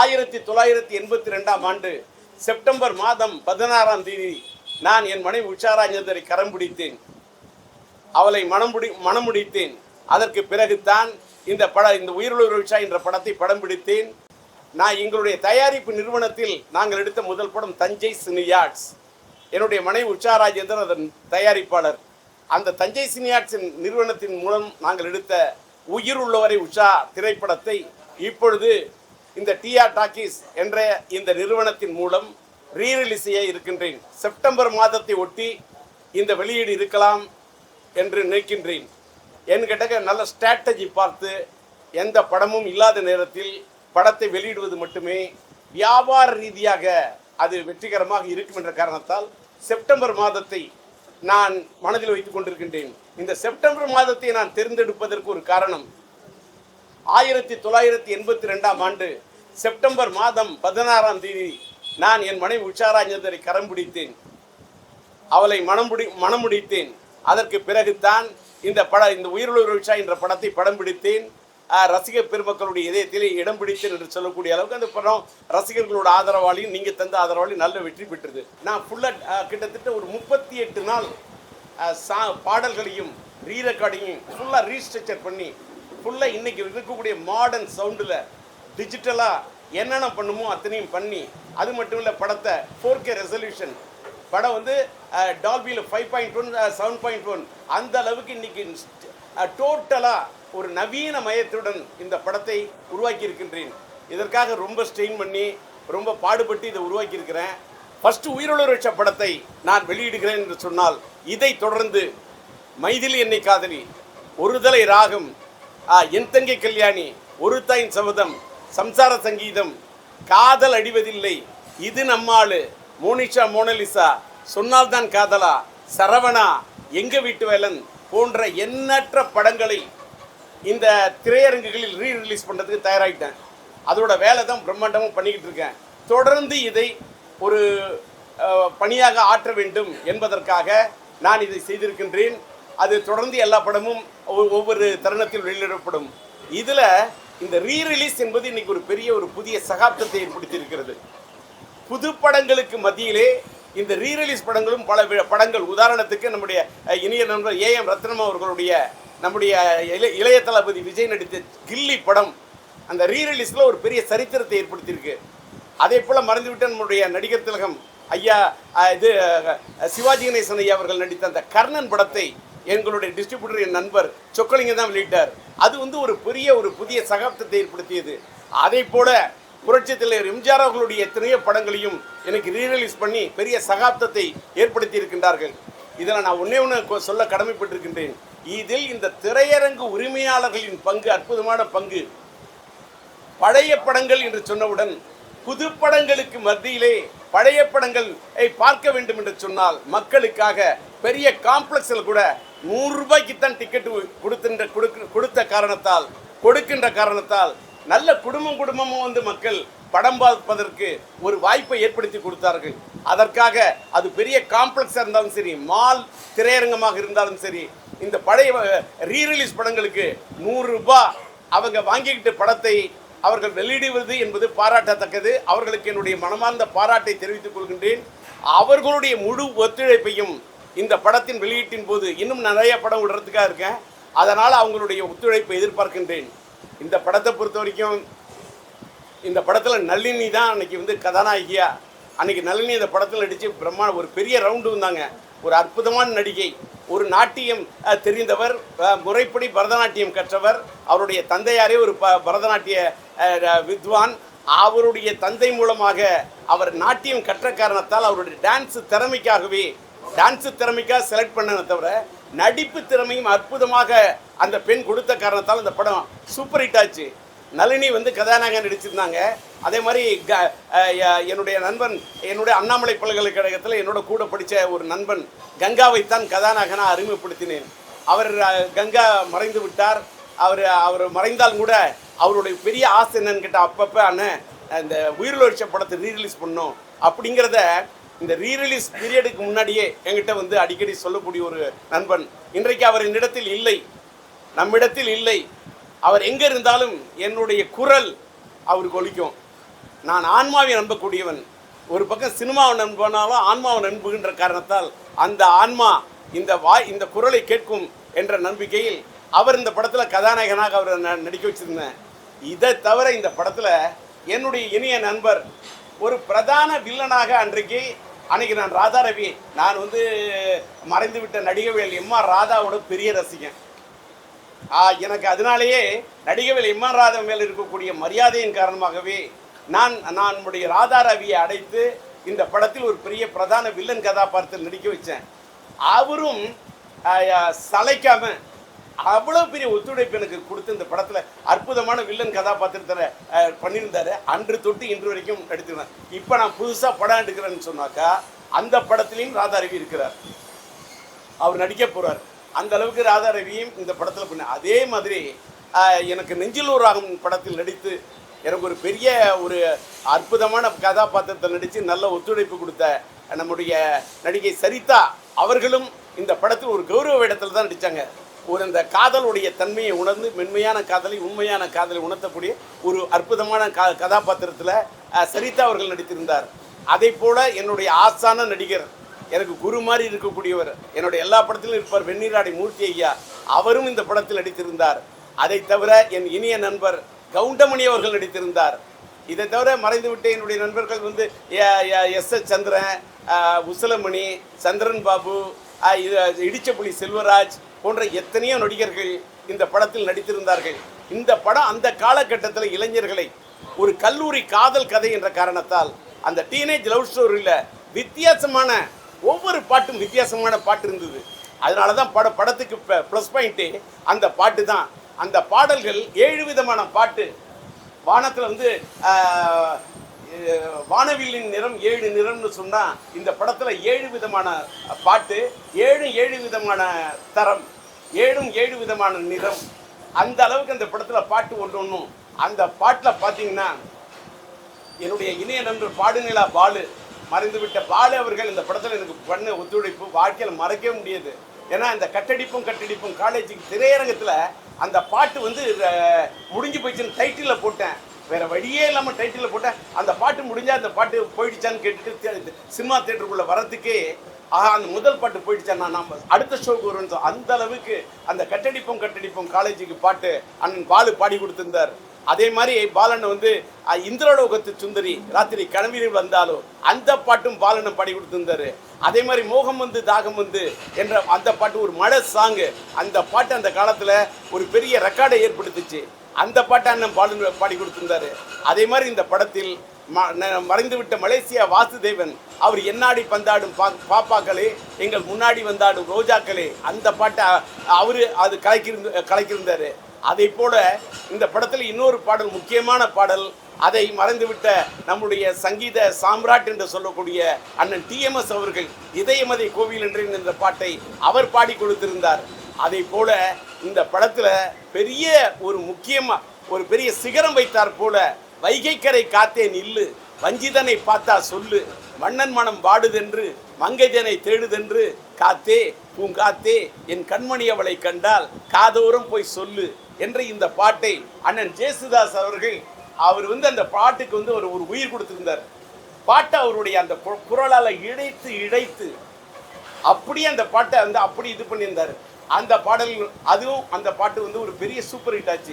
ஆயிரத்தி தொள்ளாயிரத்தி எண்பத்தி ரெண்டாம் ஆண்டு செப்டம்பர் மாதம் பதினாறாம் தேதி நான் என் மனைவி உஷாராஜந்தரை கரம் பிடித்தேன். அவளை மனம் முடி மனம் முடித்தேன். அதற்கு பிறகுதான் இந்த பட இந்த உயிருள்ள விஷா என்ற படத்தை படம் பிடித்தேன். நான் எங்களுடைய தயாரிப்பு நிறுவனத்தில் நாங்கள் எடுத்த முதல் படம் தஞ்சை சினியார்ட்ஸ் என்னுடைய மனைவி உஷாராஜேந்தர் அதன் தயாரிப்பாளர். அந்த தஞ்சை சினியார்ட்ஸின் நிறுவனத்தின் மூலம் நாங்கள் எடுத்த உயிர் உள்ளவரை உஷா திரைப்படத்தை இப்பொழுது இந்த டிஆர் டாக்கீஸ் என்ற இந்த நிறுவனத்தின் மூலம் ரீரிலீஸ் செய்ய இருக்கின்றேன். செப்டம்பர் மாதத்தை ஒட்டி இந்த வெளியீடு இருக்கலாம் என்று நினைக்கின்றேன். என்கிட்ட நல்ல ஸ்ட்ராட்டஜி பார்த்து எந்த படமும் இல்லாத நேரத்தில் படத்தை வெளியிடுவது மட்டுமே வியாபார ரீதியாக அது வெற்றிகரமாக இருக்கும் என்ற காரணத்தால் செப்டம்பர் மாதத்தை நான் மனதில் வைத்துக் கொண்டிருக்கின்றேன். இந்த செப்டம்பர் மாதத்தை நான் தேர்ந்தெடுப்பதற்கு ஒரு காரணம் ஆயிரத்தி தொள்ளாயிரத்தி எண்பத்தி ரெண்டாம் ஆண்டு செப்டம்பர் மாதம் பதினாறாம் தேதி நான் என் மனைவி உஷாராஞ்சந்தரை கரம் பிடித்தேன். அவளை மனம் முடி மனம் முடித்தேன். அதற்கு பிறகுதான் இந்த பட இந்த உயிருள்ள விஷா என்ற படத்தை படம் பிடித்தேன். ரசிக ரசிகர் பெருமக்களுடைய இதயத்திலே இடம் பிடித்தேன் என்று சொல்லக்கூடிய அளவுக்கு அந்த படம் ரசிகர்களோட ஆதரவாளியும் நீங்கள் தந்த ஆதரவாளியும் நல்ல வெற்றி பெற்றது. நான் ஃபுல்லாக கிட்டத்தட்ட ஒரு முப்பத்தி எட்டு நாள் சா பாடல்களையும் ரீ ரெக்கார்டிங்கையும் ஃபுல்லாக ரீஸ்ட்ரக்சர் பண்ணி ஃபுல்லாக இன்றைக்கி இருக்கக்கூடிய மாடர்ன் சவுண்டில் டிஜிட்டலாக என்னென்ன பண்ணுமோ அத்தனையும் பண்ணி அது மட்டும் இல்லை படத்தை ஃபோர் கே ரெசல்யூஷன் படம் வந்து டால்பியில் five point one seven point one அந்த அளவுக்கு இன்னைக்கு டோட்டலாக ஒரு நவீன மயத்துடன் இந்த படத்தை உருவாக்கி இருக்கின்றேன் இதற்காக ரொம்ப ஸ்ட்ரெயின் பண்ணி ரொம்ப பாடுபட்டு இதை உருவாக்கி இருக்கிறேன் ஃபர்ஸ்ட் உயிருள்ள படத்தை நான் வெளியிடுகிறேன் என்று சொன்னால் இதை தொடர்ந்து மைதிலி என்னை காதலி ஒருதலை ராகம் என் தங்கை கல்யாணி ஒரு தாயின் சபதம் சம்சார சங்கீதம். காதல் அடிவதில்லை. இது நம்மாளு. மோனிஷா மோனலிசா சொன்னால்தான் காதலா. சரவணா எங்க வீட்டு வேலன் போன்ற எண்ணற்ற படங்களை இந்த திரையரங்குகளில் ரீ ரிலீஸ் பண்ணுறதுக்கு தயாராகிட்டேன் அதோட வேலை தான் பிரம்மாண்டமும் பண்ணிக்கிட்டு இருக்கேன். தொடர்ந்து இதை ஒரு பணியாக ஆற்ற வேண்டும் என்பதற்காக நான் இதை செய்திருக்கின்றேன். அது தொடர்ந்து எல்லா படமும் ஒவ்வொரு தருணத்தில் வெளியிடப்படும். இதில் இந்த ரீ ரிலீஸ் என்பது இன்னைக்கு ஒரு பெரிய ஒரு புதிய சகாப்தத்தை ஏற்படுத்தியிருக்கிறது புது படங்களுக்கு மத்தியிலே இந்த ரீ ரிலீஸ் படங்களும் பல வி- படங்கள். உதாரணத்துக்கு நம்முடைய இனிய நண்பர் ஏ எம் ரத்னம் அவர்களுடைய நம்முடைய இளைய இளைய தளபதி விஜய் நடித்த கில்லி படம். அந்த ரீ ரிலீஸில் ஒரு பெரிய சரித்திரத்தை ஏற்படுத்தியிருக்கு. அதே போல் மறந்துவிட்ட நம்முடைய நடிகர் திலகம் ஐயா இது சிவாஜி கணேசன் ஐயா அவர்கள் நடித்த அந்த கர்ணன் படத்தை எங்களுடைய டிஸ்ட்ரிபியூட்டர் என் நண்பர் சொக்கலிங்க தான் வெளியிட்டார். அது வந்து ஒரு பெரிய ஒரு புதிய சகாப்தத்தை ஏற்படுத்தியது. அதே போல புரட்சி தலைவர் எம்ஜிஆர் அவர்களுடைய எத்தனையோ படங்களையும் எனக்கு ரீரிலீஸ் பண்ணி பெரிய சகாப்தத்தை ஏற்படுத்தி இருக்கின்றார்கள் இதில் நான் ஒன்றே ஒன்று சொல்ல கடமைப்பட்டிருக்கின்றேன். இதில் இந்த திரையரங்கு உரிமையாளர்களின் பங்கு அற்புதமான பங்கு. பழைய படங்கள் என்று சொன்னவுடன் புது படங்களுக்கு மத்தியிலே பழைய படங்களை பார்க்க வேண்டும் என்று சொன்னால் மக்களுக்காக பெரிய காம்ப்ளெக்ஸில் கூட நூறு ரூபாய்க்கு தான் டிக்கெட் கொடுக்கின்ற கொடுக்க- கொடுத்த காரணத்தால் கொடுக்கின்ற காரணத்தால் நல்ல குடும்பம் குடும்பமும் வந்து மக்கள் படம் பார்ப்பதற்கு ஒரு வாய்ப்பை ஏற்படுத்தி கொடுத்தார்கள். அதற்காக அது பெரிய காம்ப்ளெக்ஸாக இருந்தாலும் சரி மால் திரையரங்கமாக இருந்தாலும் சரி இந்த பழைய ரீரிலீஸ் படங்களுக்கு நூறு ரூபாய் அவங்க வாங்கிக்கிட்ட படத்தை அவர்கள் வெளியிடுவது என்பது பாராட்டத்தக்கது. அவர்களுக்கு என்னுடைய மனமார்ந்த பாராட்டை தெரிவித்துக் கொள்கின்றேன். அவர்களுடைய முழு ஒத்துழைப்பையும் இந்த படத்தின் வெளியீட்டின் போது இன்னும் நிறைய படம் விடுறதுக்காக இருக்கேன். அதனால் அவங்களுடைய ஒத்துழைப்பை எதிர்பார்க்கின்றேன். இந்த படத்தை பொறுத்த வரைக்கும் இந்த படத்தில் நளினி தான் அன்னைக்கு வந்து கதாநாயகியா. அன்னைக்கு நளினி இந்த படத்தில் நடித்து பிரம்மா ஒரு பெரிய ரவுண்டு வந்தாங்க. ஒரு அற்புதமான நடிகை ஒரு நாட்டியம் தெரிந்தவர் முறைப்படி பரதநாட்டியம் கற்றவர். அவருடைய தந்தையாரே ஒரு ப பரதநாட்டிய வித்வான். அவருடைய தந்தை மூலமாக அவர் நாட்டியம் கற்ற காரணத்தால் அவருடைய டான்ஸ் திறமைக்காகவே டான்ஸு திறமைக்காக செலக்ட் பண்ணனே தவிர நடிப்பு திறமையும் அற்புதமாக அந்த பெண் கொடுத்த காரணத்தால் அந்த படம் சூப்பர் ஹிட் ஆச்சு. நளினி வந்து கதாநாயகன் நடிச்சிருந்தாங்க. அதே மாதிரி க என்னுடைய நண்பன் என்னுடைய அண்ணாமலை பல்கலைக்கழகத்தில் என்னோட கூட படித்த ஒரு நண்பன் கங்காவைத்தான் கதாநாயகனாக அறிமுகப்படுத்தினேன். அவர் கங்கா மறைந்து விட்டார். அவர் அவர் மறைந்தால் கூட அவருடைய பெரிய ஆசை என்னன்னு கேட்டால் அப்பப்போ அண்ணன் இந்த உயிரிழச்ச படத்தை ரீரிலீஸ் பண்ணோம் அப்படிங்கிறத இந்த ரீரிலீஸ் பீரியடுக்கு முன்னாடியே என்கிட்ட வந்து அடிக்கடி சொல்லக்கூடிய ஒரு நண்பன் இன்றைக்கு அவர் என்னிடத்தில் இல்லை நம்மிடத்தில் இல்லை. அவர் எங்கே இருந்தாலும் என்னுடைய குரல் அவருக்கு ஒழிக்கும் நான் ஆன்மாவை நம்பக்கூடியவன். ஒரு பக்கம் சினிமாவை நண்பனாலும் ஆன்மாவை நம்புகின்ற காரணத்தால் அந்த ஆன்மா இந்த வாய் இந்த குரலை கேட்கும் என்ற நம்பிக்கையில் அவர் இந்த படத்தில் கதாநாயகனாக அவரை நான் நடிக்க வச்சிருந்தேன். இதை தவிர இந்த படத்தில் என்னுடைய இனிய நண்பர் ஒரு பிரதான வில்லனாக அன்றைக்கு அன்னைக்கு நான் ராதா ரவி நான் வந்து மறைந்து விட்ட நடிகவேல் எம்மா ராதாவோட பெரிய ரசிகன். ஆ, எனக்கு அதனாலேயே நடிகவேல் எம்மா ராதா மேல் இருக்கக்கூடிய மரியாதையின் காரணமாகவே நான் நான் நம்முடைய ராதா ரவியை அடைத்து இந்த படத்தில் ஒரு பெரிய பிரதான வில்லன் கதாபாத்திரத்தில் நடிக்க வச்சேன். அவரும் சளைக்காமல் அவ்வளோ அவ்வளவு பெரிய ஒத்துழைப்பு எனக்கு கொடுத்து இந்த படத்துல அற்புதமான வில்லன் கதாபாத்திரத்தை பண்ணியிருந்தாரு. அன்று தொட்டு இன்று வரைக்கும் நடித்திருந்தேன் இப்போ நான் புதுசா படம் எடுக்கிறேன்னு சொன்னாக்கா அந்த படத்திலையும் ராதா ரவி இருக்கிறார். அவர் நடிக்க போறார். அந்த அளவுக்கு ராதா ரவியும் இந்த படத்துல பண்ண அதே மாதிரி எனக்கு நெஞ்சில் ஆகும் படத்தில் நடித்து எனக்கு ஒரு பெரிய ஒரு அற்புதமான கதாபாத்திரத்தை நடித்து நல்ல ஒத்துழைப்பு கொடுத்த நம்முடைய நடிகை சரிதா அவர்களும் இந்த படத்தில் ஒரு கௌரவ இடத்துல தான் நடித்தாங்க ஒரு அந்த காதலுடைய தன்மையை உணர்ந்து மென்மையான காதலை உண்மையான காதலை உணர்த்தக்கூடிய ஒரு அற்புதமான கா கதாபாத்திரத்தில் சரிதா அவர்கள் நடித்திருந்தார். அதே போல என்னுடைய ஆசான நடிகர் எனக்கு குரு மாதிரி இருக்கக்கூடியவர் என்னுடைய எல்லா படத்திலும் இருப்பார் வெந்நீராடி மூர்த்தி ஐயா அவரும் இந்த படத்தில் நடித்திருந்தார். அதை தவிர என் இனிய நண்பர் கவுண்டமணி அவர்கள் நடித்திருந்தார். இதை தவிர மறைந்துவிட்ட என்னுடைய நண்பர்கள் வந்து எஸ் எஸ் சந்திரன் உசலமணி சந்திரன் பாபு இது இடிச்சப்புலி செல்வராஜ் போன்ற எத்தனையோ நடிகர்கள் இந்த படத்தில் நடித்திருந்தார்கள். இந்த படம் அந்த காலகட்டத்தில் இளைஞர்களை ஒரு கல்லூரி காதல் கதை என்ற காரணத்தால் அந்த டீனேஜ் லவ் ஸ்டோரியில் வித்தியாசமான ஒவ்வொரு பாட்டும் வித்தியாசமான பாட்டு இருந்தது. அதனால தான் பட படத்துக்கு ப்ளஸ் பாயிண்ட்டு அந்த பாட்டு தான். அந்த பாடல்கள் ஏழு விதமான பாட்டு. வானத்தில் வந்து வானவில்லின் நிறம் ஏழு நிறம்னு சொன்னால் இந்த படத்தில் ஏழு விதமான பாட்டு ஏழு ஏழு விதமான தரம் ஏழும் ஏழு விதமான நிறம். அந்த அளவுக்கு அந்த படத்தில் பாட்டு ஒன்று ஒன்றும் அந்த பாட்டில் பார்த்தீங்கன்னா என்னுடைய இணைய நண்பர் பாடுநிலா பாலு மறைந்துவிட்ட பாலு அவர்கள் இந்த படத்தில் எனக்கு பண்ண ஒத்துழைப்பு வாழ்க்கையில் மறக்கவே முடியாது. ஏன்னா இந்த கட்டடிப்பும் கட்டடிப்பும் காலேஜுக்கு திரையரங்கத்தில் அந்த பாட்டு வந்து முடிஞ்சு போயிடுச்சுன்னு டைட்டிலில் போட்டேன். வேற வழியே இல்லாமல் டைட்டில் போட்ட அந்த பாட்டு முடிஞ்சா அந்த பாட்டு போயிடுச்சான்னு கேட்டுட்டு சினிமா தேட்டருக்குள்ளே வரத்துக்கே ஆஹா அந்த முதல் பாட்டு போயிடுச்சான் நான் அடுத்த ஷோக்கு வருவேன் அந்த அளவுக்கு அந்த கட்டடிப்போம் கட்டடிப்போம் காலேஜுக்கு பாட்டு அண்ணன் பாலு பாடி கொடுத்திருந்தார். அதே மாதிரி பாலன் வந்து இந்திரலோகத்து சுந்தரி ராத்திரி கனவில் வந்தாலும் அந்த பாட்டும் பாலனை பாடி கொடுத்திருந்தாரு. அதே மாதிரி மோகம் வந்து தாகம் வந்து என்ற அந்த பாட்டு ஒரு மழை சாங்கு அந்த பாட்டு அந்த காலத்தில் ஒரு பெரிய ரெக்கார்டை ஏற்படுத்துச்சு. அந்த பாட்டை அண்ணன் பாடு பாடி கொடுத்திருந்தாரு. அதே மாதிரி இந்த படத்தில் ம- ந- மறைந்துவிட்ட மலேசியா வாசுதேவன் அவர் என்னாடி பந்தாடும் பா பாப்பாக்களே எங்கள் முன்னாடி வந்தாடும் ரோஜாக்களே அந்த பாட்டை அவரு அது கலக்கிருந்து கலக்கியிருந்தாரு. அதை போல இந்த படத்தில் இன்னொரு பாடல் முக்கியமான பாடல் அதை மறைந்துவிட்ட நம்முடைய சங்கீத சாம்ராட் என்று சொல்லக்கூடிய அண்ணன் டிஎம்எஸ் அவர்கள் இதயமதை கோவில் என்று இந்த பாட்டை அவர் பாடி கொடுத்திருந்தார். அதே போல இந்த படத்தில் பெரிய ஒரு முக்கியமாக ஒரு பெரிய சிகரம் வைத்தார் போல வைகைக்கரை காத்தே நில்லு வஞ்சிதனை பார்த்தா சொல்லு மன்னன் மனம் வாடுதென்று மங்கைதனை தேடுதென்று காத்தே பூங்காத்தே என் கண்மணி அவளை கண்டால் காதோரம் போய் சொல்லு என்ற இந்த பாட்டை அண்ணன் ஜேசுதாஸ் அவர்கள் அவர் வந்து அந்த பாட்டுக்கு வந்து ஒரு ஒரு உயிர் கொடுத்திருந்தார். பாட்டை அவருடைய அந்த கு- இழைத்து இழைத்து அப்படியே அந்த பாட்டை வந்து அப்படி இது பண்ணியிருந்தார். அந்த பாடல் அதுவும் அந்த பாட்டு வந்து ஒரு பெரிய சூப்பர் ஹிட் ஆச்சு.